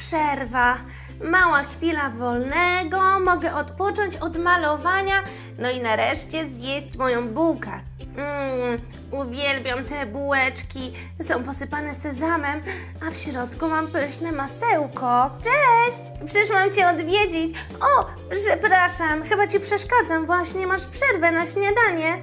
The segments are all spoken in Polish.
Przerwa. Mała chwila wolnego, mogę odpocząć od malowania, no i nareszcie zjeść moją bułkę. Mmm, uwielbiam te bułeczki. Są posypane sezamem, a w środku mam pyszne masełko. Cześć! Przyszłam Cię odwiedzić. O, przepraszam, chyba Ci przeszkadzam. Właśnie masz przerwę na śniadanie.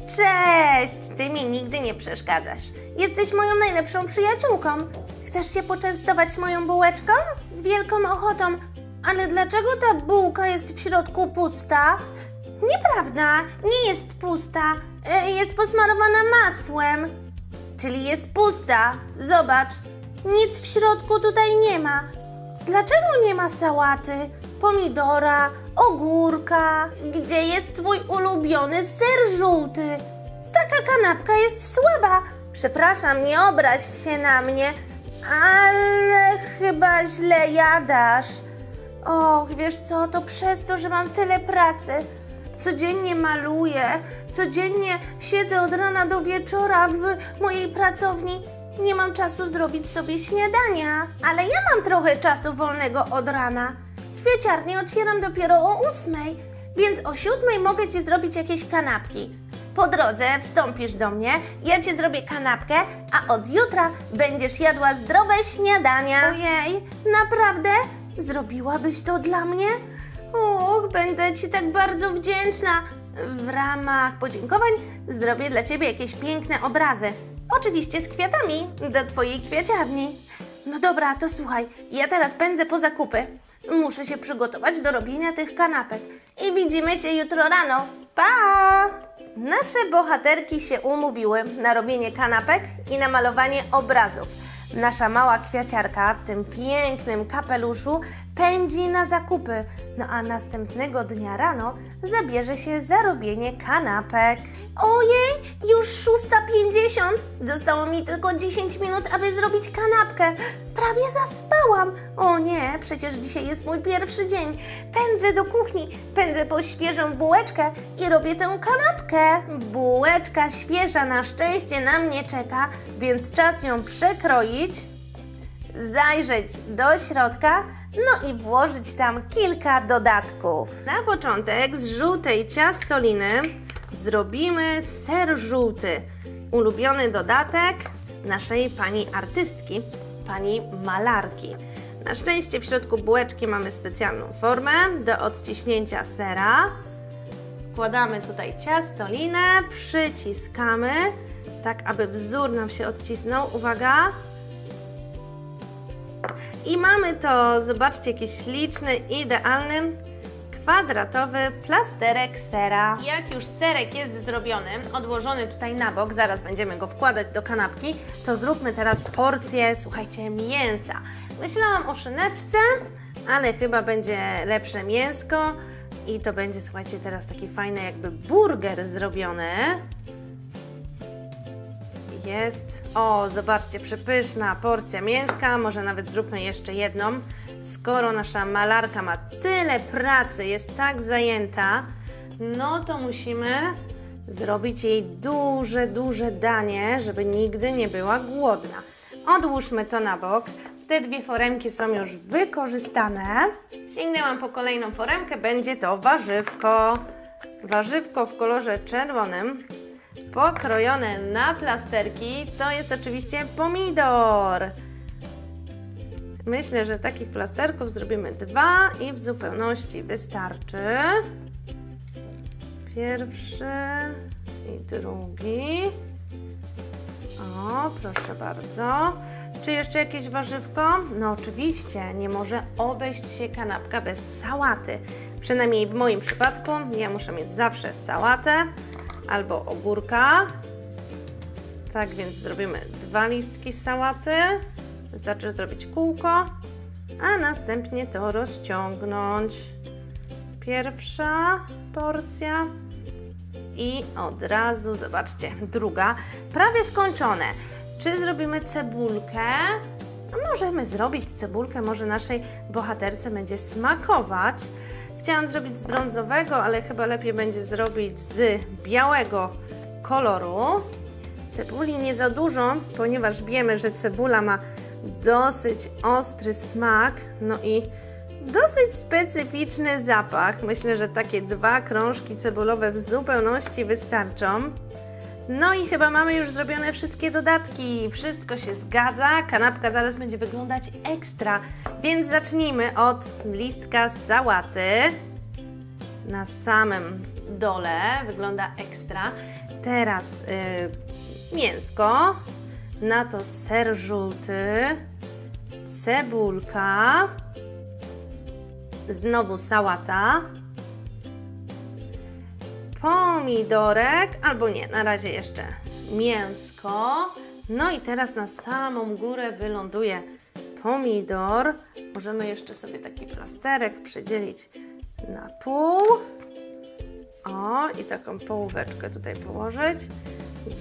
Cześć! Ty mi nigdy nie przeszkadzasz. Jesteś moją najlepszą przyjaciółką. Chcesz się poczęstować moją bułeczką? Z wielką ochotą. Ale dlaczego ta bułka jest w środku pusta? Nieprawda, nie jest pusta. E, Jest posmarowana masłem. Czyli jest pusta. Zobacz, nic w środku tutaj nie ma. Dlaczego nie ma sałaty, pomidora, ogórka? Gdzie jest twój ulubiony ser żółty? Taka kanapka jest słaba. Przepraszam, nie obraź się na mnie, ale chyba źle jadasz. Och, wiesz co, to przez to, że mam tyle pracy. Codziennie maluję, codziennie siedzę od rana do wieczora w mojej pracowni. Nie mam czasu zrobić sobie śniadania, ale ja mam trochę czasu wolnego od rana. Kwieciarnię otwieram dopiero o ósmej, więc o siódmej mogę Ci zrobić jakieś kanapki. Po drodze wstąpisz do mnie, ja Ci zrobię kanapkę, a od jutra będziesz jadła zdrowe śniadania. Ojej, naprawdę? Zrobiłabyś to dla mnie? Och, będę Ci tak bardzo wdzięczna. W ramach podziękowań zrobię dla Ciebie jakieś piękne obrazy. Oczywiście z kwiatami do Twojej kwiaciarni. No dobra, to słuchaj, ja teraz pędzę po zakupy. Muszę się przygotować do robienia tych kanapek. I widzimy się jutro rano. Pa! Nasze bohaterki się umówiły na robienie kanapek i na malowanie obrazów. Nasza mała kwiaciarka w tym pięknym kapeluszu pędzi na zakupy, no a następnego dnia rano zabierze się za robienie kanapek. Ojej, już 6.50! Zostało mi tylko 10 minut, aby zrobić kanapkę. Prawie zaspałam. O nie, przecież dzisiaj jest mój pierwszy dzień. Pędzę do kuchni, pędzę po świeżą bułeczkę i robię tę kanapkę. Bułeczka świeża na szczęście na mnie czeka, więc czas ją przekroić zajrzeć do środka, no i włożyć tam kilka dodatków. Na początek z żółtej ciastoliny zrobimy ser żółty, ulubiony dodatek naszej pani artystki, pani malarki. Na szczęście w środku bułeczki mamy specjalną formę do odciśnięcia sera. Wkładamy tutaj ciastolinę, przyciskamy, tak aby wzór nam się odcisnął. Uwaga! I mamy to, zobaczcie, jaki śliczny, idealny, kwadratowy plasterek sera. Jak już serek jest zrobiony, odłożony tutaj na bok, zaraz będziemy go wkładać do kanapki, to zróbmy teraz porcję, słuchajcie, mięsa. Myślałam o szyneczce, ale chyba będzie lepsze mięsko i to będzie, słuchajcie, teraz taki fajny jakby burger zrobiony. Jest. O, zobaczcie, przepyszna porcja mięska. Może nawet zróbmy jeszcze jedną. Skoro nasza malarka ma tyle pracy, jest tak zajęta, no to musimy zrobić jej duże, duże danie, żeby nigdy nie była głodna. Odłóżmy to na bok. Te dwie foremki są już wykorzystane. Sięgnęłam po kolejną foremkę, będzie to warzywko. Warzywko w kolorze czerwonym pokrojone na plasterki, to jest oczywiście pomidor. Myślę, że takich plasterków zrobimy dwa i w zupełności wystarczy. Pierwszy i drugi. O, proszę bardzo. Czy jeszcze jakieś warzywko? No oczywiście, nie może obejść się kanapka bez sałaty. Przynajmniej w moim przypadku ja muszę mieć zawsze sałatę albo ogórka. Tak więc zrobimy dwa listki sałaty. Wystarczy zrobić kółko, a następnie to rozciągnąć. Pierwsza porcja i od razu, zobaczcie, druga, prawie skończone. Czy zrobimy cebulkę? Możemy zrobić cebulkę, może naszej bohaterce będzie smakować. Chciałam zrobić z brązowego, ale chyba lepiej będzie zrobić z białego koloru. Cebuli nie za dużo, ponieważ wiemy, że cebula ma dosyć ostry smak, no i dosyć specyficzny zapach. Myślę, że takie dwa krążki cebulowe w zupełności wystarczą. No i chyba mamy już zrobione wszystkie dodatki. Wszystko się zgadza. Kanapka zaraz będzie wyglądać ekstra. Więc zacznijmy od listka z sałaty. Na samym dole wygląda ekstra. Teraz yy, mięsko. Na to ser żółty. Cebulka. Znowu sałata pomidorek, albo nie, na razie jeszcze mięsko. No i teraz na samą górę wyląduje pomidor. Możemy jeszcze sobie taki plasterek przydzielić na pół. O, i taką połóweczkę tutaj położyć.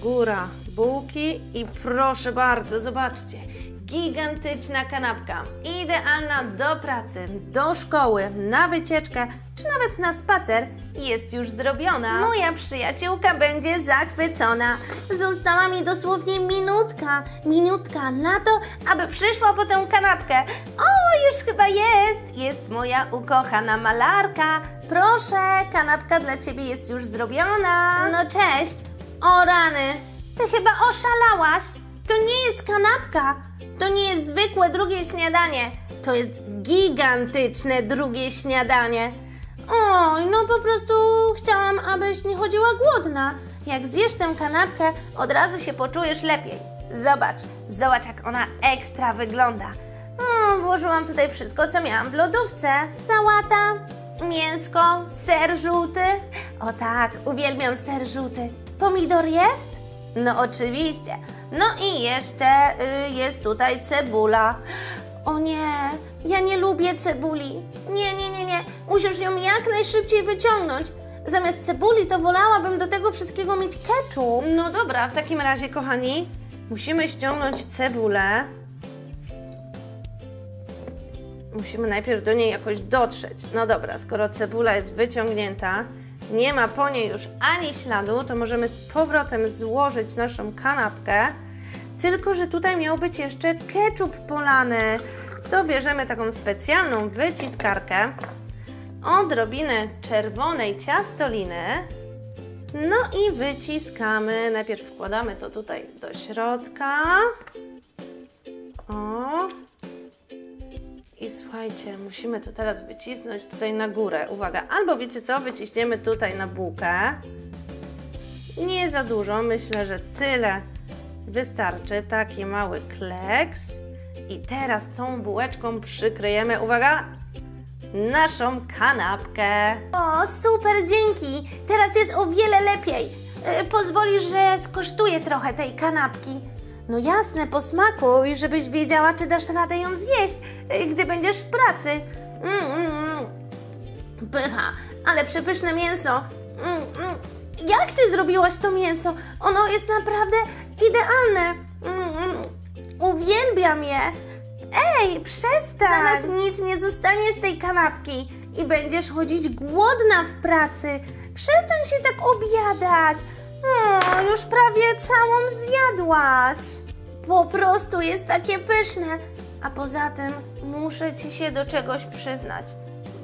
Góra bułki i proszę bardzo, zobaczcie, gigantyczna kanapka, idealna do pracy, do szkoły, na wycieczkę czy nawet na spacer, jest już zrobiona. Moja przyjaciółka będzie zachwycona. Została mi dosłownie minutka, minutka na to, aby przyszła po tę kanapkę. O, już chyba jest, jest moja ukochana malarka. Proszę, kanapka dla Ciebie jest już zrobiona. No cześć. O rany, Ty chyba oszalałaś. To nie jest kanapka. To nie jest zwykłe drugie śniadanie. To jest gigantyczne drugie śniadanie. Oj, no po prostu chciałam, abyś nie chodziła głodna. Jak zjesz tę kanapkę, od razu się poczujesz lepiej. Zobacz, zobacz jak ona ekstra wygląda. Mm, włożyłam tutaj wszystko, co miałam w lodówce. Sałata, mięsko, ser żółty. O tak, uwielbiam ser żółty. Pomidor jest? No oczywiście. No i jeszcze y, jest tutaj cebula. O nie, ja nie lubię cebuli. Nie, nie, nie, nie. Musisz ją jak najszybciej wyciągnąć. Zamiast cebuli to wolałabym do tego wszystkiego mieć ketchup. No dobra, w takim razie, kochani, musimy ściągnąć cebulę. Musimy najpierw do niej jakoś dotrzeć. No dobra, skoro cebula jest wyciągnięta, nie ma po niej już ani śladu, to możemy z powrotem złożyć naszą kanapkę. Tylko, że tutaj miał być jeszcze ketchup polany. To bierzemy taką specjalną wyciskarkę, odrobinę czerwonej ciastoliny, no i wyciskamy. Najpierw wkładamy to tutaj do środka. O. I słuchajcie, musimy to teraz wycisnąć tutaj na górę. Uwaga, albo wiecie co, wyciśniemy tutaj na bułkę. Nie za dużo, myślę, że tyle wystarczy. Taki mały kleks. I teraz tą bułeczką przykryjemy, uwaga, naszą kanapkę. O, super, dzięki. Teraz jest o wiele lepiej. Yy, pozwolisz, że skosztuję trochę tej kanapki. No jasne, posmakuj, żebyś wiedziała, czy dasz radę ją zjeść, yy, gdy będziesz w pracy. Mm, mm, mm. Pycha, ale przepyszne mięso. Mm, mm. Jak ty zrobiłaś to mięso? Ono jest naprawdę idealne. Mm, mm. Uwielbiam je. Ej, przestań! Zaraz nic nie zostanie z tej kanapki i będziesz chodzić głodna w pracy. Przestań się tak obiadać. O, już prawie całą zjadłaś. Po prostu jest takie pyszne. A poza tym muszę ci się do czegoś przyznać,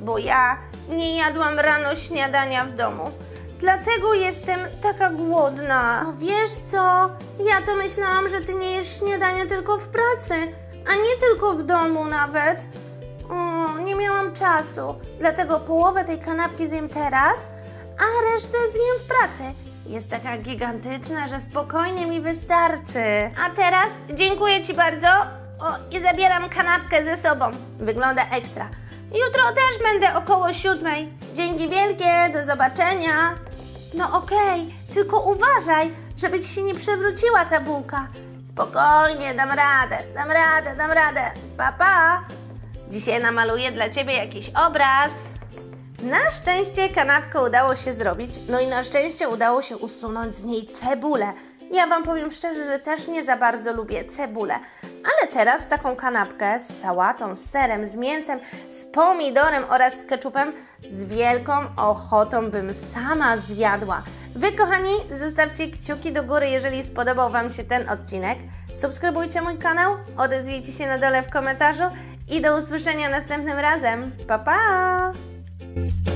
bo ja nie jadłam rano śniadania w domu. Dlatego jestem taka głodna. O, wiesz co? Ja to myślałam, że ty nie jesz śniadania tylko w pracy, a nie tylko w domu nawet. O, nie miałam czasu, dlatego połowę tej kanapki zjem teraz, a resztę zjem w pracy. Jest taka gigantyczna, że spokojnie mi wystarczy. A teraz dziękuję Ci bardzo o, i zabieram kanapkę ze sobą. Wygląda ekstra. Jutro też będę około siódmej. Dzięki wielkie, do zobaczenia. No okej, tylko uważaj, żeby ci się nie przewróciła ta bułka. Spokojnie, dam radę, dam radę, dam radę. Pa, pa. Dzisiaj namaluję dla Ciebie jakiś obraz. Na szczęście kanapkę udało się zrobić, no i na szczęście udało się usunąć z niej cebulę. Ja Wam powiem szczerze, że też nie za bardzo lubię cebulę. Ale teraz taką kanapkę z sałatą, z serem, z mięsem, z pomidorem oraz z ketchupem z wielką ochotą bym sama zjadła. Wy, kochani, zostawcie kciuki do góry, jeżeli spodobał Wam się ten odcinek. Subskrybujcie mój kanał, odezwijcie się na dole w komentarzu i do usłyszenia następnym razem. Pa, pa! you